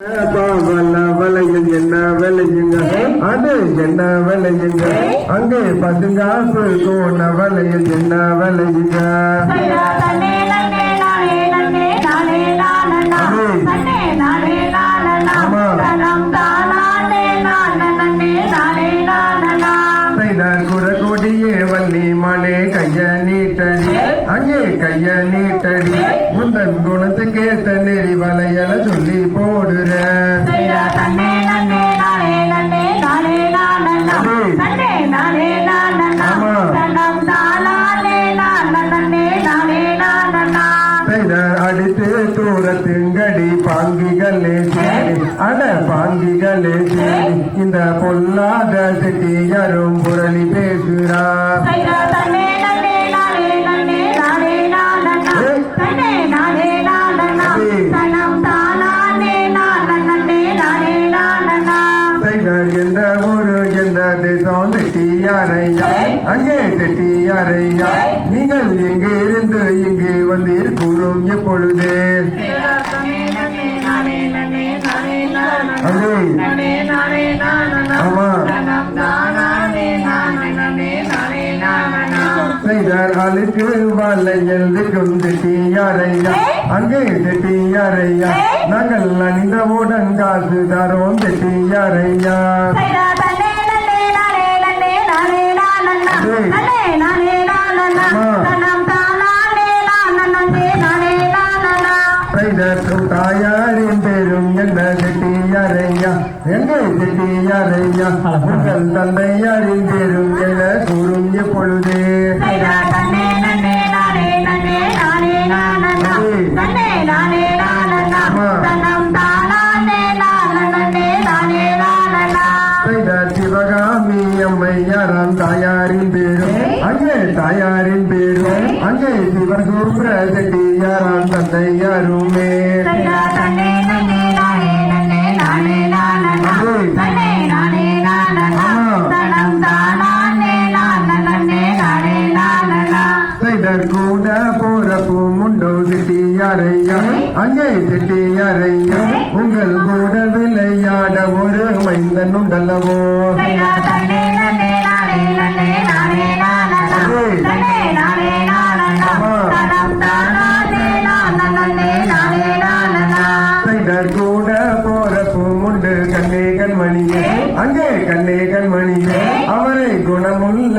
வல்ல வலையில் என்ன விளையுங்க அது என்ன விளையுங்க அங்கே பசுங்காசு கோண வலையில் என்ன விளையுங்க சைரா வள்ளி மலே கைய நீட்டடி அங்கே கைய நீட்டடி முந்தன் குணத்துக்கு நெறி வலையல சொல்லி பாங்கிகளே சேரி இந்த பொல்லாத செட்டியாரும் புரளி செய்தார் எந்த ஊரு எந்த தேசம் செட்டியாரையா அங்கே செட்டியாரையா நீங்கள் எங்கே இருந்து இங்கு வந்தீர் கூறும் எப்பொழுது? ஆமா. செய்தார் அழுக்கு வலையில் இருக்கும் செட்டியாரையா அங்கே செட்டியாரையா நாங்கள் அணிந்தவுடன் காசு தரோம் செட்டியாரையா தாயாரின் பெரும் என்ன செட்டியாரையா எங்கே செட்டியாரையா உங்கள் தந்தையாரின் பெரும் என கூறும் எப்பொழுது சிவகாமி அம்மையாராம் தாயாரின் பேரும் அங்கே தாயாரின் பேரும் அங்கே சிவசூப்ர செட்டியாராம் தந்தையாருமே செய்தர் போறப்போ முண்டோ செட்டியாரையா அங்கே செட்டியாரையா உங்கள் கூட விளையாட ஒரு மைந்தன் உண்டல்லவோ? கூட போறப்போ முண்டு கண்ணேகன் மணியே அங்கே கண்ணேகன் மணியே அவரை குணமுள்ள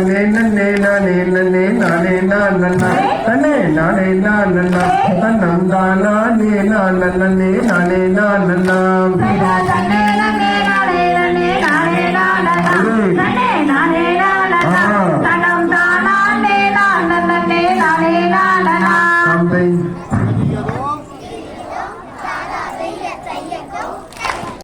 நானே நன்னே நானே நன்னே நானே நானே நானே நானே நானே நந்தா நானே நானே நானே நானே நானே தம்பை